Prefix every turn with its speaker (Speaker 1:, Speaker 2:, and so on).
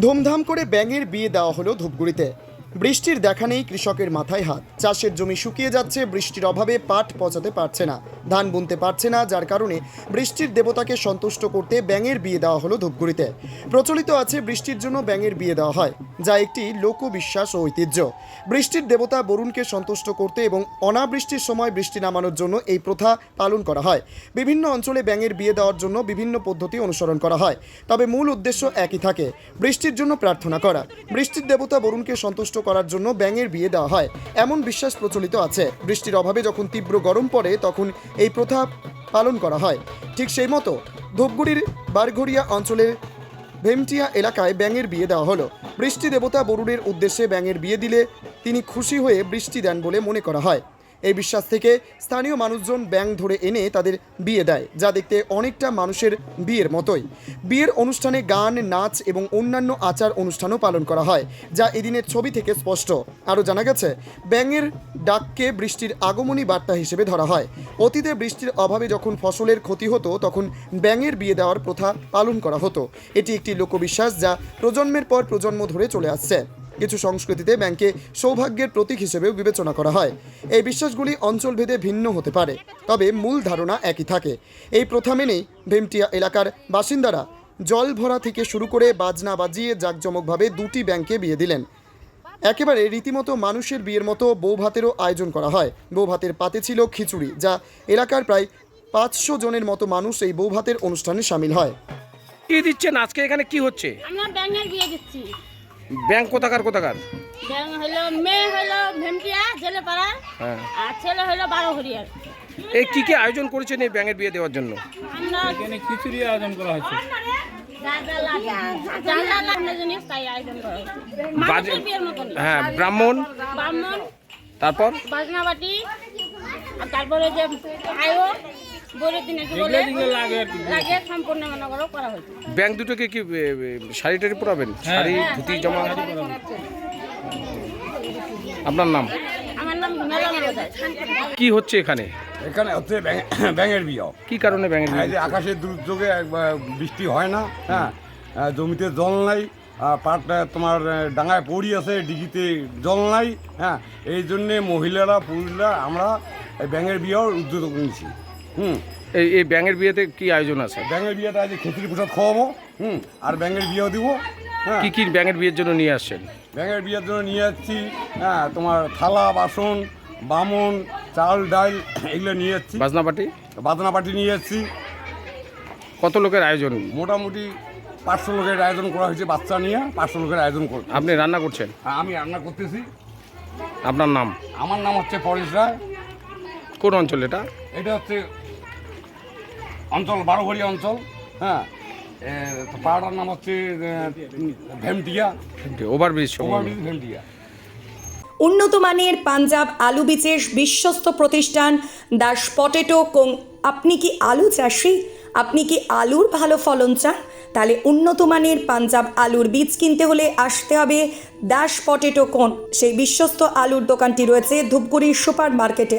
Speaker 1: ধুমধাম করে ব্যাঙের বিয়ে দেওয়া হলো ধূপগুড়িতে। বৃষ্টির দেখা নেই কৃষকের মাথায় হাত। চাষের জমি শুকিয়ে যাচ্ছে, বৃষ্টির অভাবে পাট পচাতে পারছে না। ধান বুনতে পারছে না, যার কারণে বৃষ্টির দেবতাকে সন্তুষ্ট করতে ব্যাঙের বিয়ে দেওয়া হলো ধূপগুড়িতে। প্রচলিত আছে বৃষ্টির জন্য ব্যাঙের বিয়ে দেওয়া হয়, যা একটি লোকবিশ্বাস ও ঐতিহ্য। বৃষ্টির দেবতা বরুণকে সন্তুষ্ট করতে এবং অনাবৃষ্টির সময় বৃষ্টি নামানোর জন্য এই প্রথা পালন করা হয়। বিভিন্ন অঞ্চলে ব্যাঙের বিয়ে দেওয়ার জন্য বিভিন্ন পদ্ধতি অনুসরণ করা হয়, তবে মূল উদ্দেশ্য একই থাকে, বৃষ্টির জন্য প্রার্থনা করা। বৃষ্টির দেবতা বরুণকে সন্তুষ্ট করার জন্য ব্যাঙের বিয়ে দেওয়া হয়। এমন বিশ্বাস প্রচলিত আছে। বৃষ্টির অভাবে যখন তীব্র গরম পড়ে, তখন এই প্রথা পালন করা হয়। ঠিক সেই মতো ধূপগুড়ির বারঘড়িয়া অঞ্চলের ভেমটিয়া এলাকায় ব্যাঙের বিয়ে দেওয়া হলো। বৃষ্টি দেবতা বরুডের উদ্দেশ্যে ব্যাঙের বিয়ে দিলে তিনি খুশি হয়ে বৃষ্টি দেন বলে মনে করা হয়। এই বিশ্বাস থেকে স্থানীয় মানুষজন ব্যাঙ ধরে এনে তাদের বিয়ে দেয়, যা দেখতে অনেকটা মানুষের বিয়ের মতোই। বিয়ের অনুষ্ঠানে গান, নাচ এবং অন্যান্য আচার অনুষ্ঠানও পালন করা হয়, যা এদিনের ছবি থেকে স্পষ্ট। আরও জানা গেছে, ব্যাঙের ডাককে বৃষ্টির আগমনী বার্তা হিসেবে ধরা হয়। অতীতে বৃষ্টির অভাবে যখন ফসলের ক্ষতি হতো, তখন ব্যাঙের বিয়ে দেওয়ার প্রথা পালন করা হতো। এটি একটি লোকবিশ্বাস যা প্রজন্মের পর প্রজন্ম ধরে চলে আসছে। কিছু সংস্কৃতিতে ব্যাংকে সৌভাগ্যের প্রতীক হিসেবেও বিবেচনা করা হয়। এই বিশ্বাসগুলি অঞ্চলভেদে ভিন্ন হতে পারে তবে মূল ধারণা একই থাকে। এই প্রথা মেনেই ভেমটিয়া এলাকার বাসিন্দারা জল ভরা থেকে শুরু করে বাজনা বাজিয়ে জাঁকজমকভাবে দুটি ব্যাংকে বিয়ে দিলেন। একেবারে রীতিমতো মানুষের বিয়ের মতো বৌভাতেরও আয়োজন করা হয়। বৌভাতের পাতে ছিল খিচুড়ি যা এলাকার প্রায় পাঁচশো জনের মতো মানুষ এই বৌভাতের অনুষ্ঠানে সামিল হয়।
Speaker 2: কি দিচ্ছেন? আজকে এখানে কি হচ্ছে?
Speaker 3: আমরা ব্যাঙের বিয়ে দিচ্ছি।
Speaker 2: ব্যাংক কোথাকার কোথাকার?
Speaker 3: ব্যাঙ হলো মেয়ে হলো ভেমটিয়া জেলেপাড়া
Speaker 2: হ্যাঁ।
Speaker 3: আর ছেলে হলো বারো হরিয়ার
Speaker 2: এই কি কি আয়োজন করেছেন এই ব্যাঙের বিয়ে দেওয়ার জন্য?
Speaker 4: এখানে খিচুড়ি আয়োজন করা হয়েছে।
Speaker 2: হ্যাঁ ব্রাহ্মণ
Speaker 3: ব্রাহ্মণ
Speaker 2: তারপর?
Speaker 3: বাজনাবাটি আর তারপরে যে আয়ো বলে দিনে কি বলে
Speaker 4: লাগে আর কি।
Speaker 3: লাগে সম্পূর্ণ মনে করো করা হয়েছে।
Speaker 2: ব্যাংক দুটোকে কি শাড়ি টাড়ি পরাবেন? শাড়ি ধুতি জামা? আপনার নাম?
Speaker 3: আমার নাম
Speaker 2: কি হচ্ছে এখানে?
Speaker 5: এখানে হচ্ছে ব্যাঙ- ব্যাঙের বিয়ে।
Speaker 2: কি কারণে ব্যাঙের বিয়ে?
Speaker 5: যে আকাশের দুর্যোগে একবার বৃষ্টি হয় না হ্যাঁ জমিতে জল নাই পাট তোমার ডাঙায় পড়ি আছে ডিগিতে জল নাই হ্যাঁ এই জন্যে মহিলারা পুরুষরা আমরা ব্যাঙের বিয়ের উদ্যোগ নিয়েছি। হুম।
Speaker 2: এই এই ব্যাঙের বিয়েতে কি আয়োজন আছে?
Speaker 5: ব্যাঙের বিয়েটা আজ খিচুড়ি প্রসাদ খাওয়াবো। হুম। আর ব্যাঙের বিয়েও দিব। হ্যাঁ।
Speaker 2: কি কি ব্যাঙের বিয়ের জন্য নিয়ে আসছেন?
Speaker 5: ব্যাঙের বিয়ের জন্য নিয়ে যাচ্ছি হ্যাঁ তোমার থালা বাসন বামন চাল ডাল এগুলো নিয়ে যাচ্ছি
Speaker 2: বাজনা পার্টি
Speaker 5: বাদনা পাটি নিয়ে যাচ্ছি
Speaker 2: কত লোকের আয়োজন?
Speaker 5: মোটামুটি পাঁচশো লোকের আয়োজন করা হয়েছে বাচ্চা নিয়ে পাঁচশো লোকের আয়োজন করতে
Speaker 2: আপনি রান্না করছেন?
Speaker 5: আমি রান্না করতেছি।
Speaker 2: আপনার নাম?
Speaker 5: আমার নাম হচ্ছে পরেশ রায়।
Speaker 2: কোন অঞ্চল এটা?
Speaker 5: এটা হচ্ছে অঞ্চল বারোঘড়ি অঞ্চল হ্যাঁ। পাড়াটার নাম হচ্ছে ভেমটিয়া।
Speaker 2: Overbridge
Speaker 5: overbridge ভেমটিয়া।
Speaker 6: উন্নত মানের পাঞ্জাব আলু বীজের বিশ্বস্ত প্রতিষ্ঠান দাস পটেটো কোং আপনি কি আলু চাষি? আপনি কি আলুর ভালো ফলন চান? তাহলে উন্নত মানের পাঞ্জাব আলুর বীজ কিনতে হলে আসতে হবে দাস পটেটো কোন সেই বিশ্বস্ত আলুর দোকানটি রয়েছে ধূপগুড়ির সুপার মার্কেটে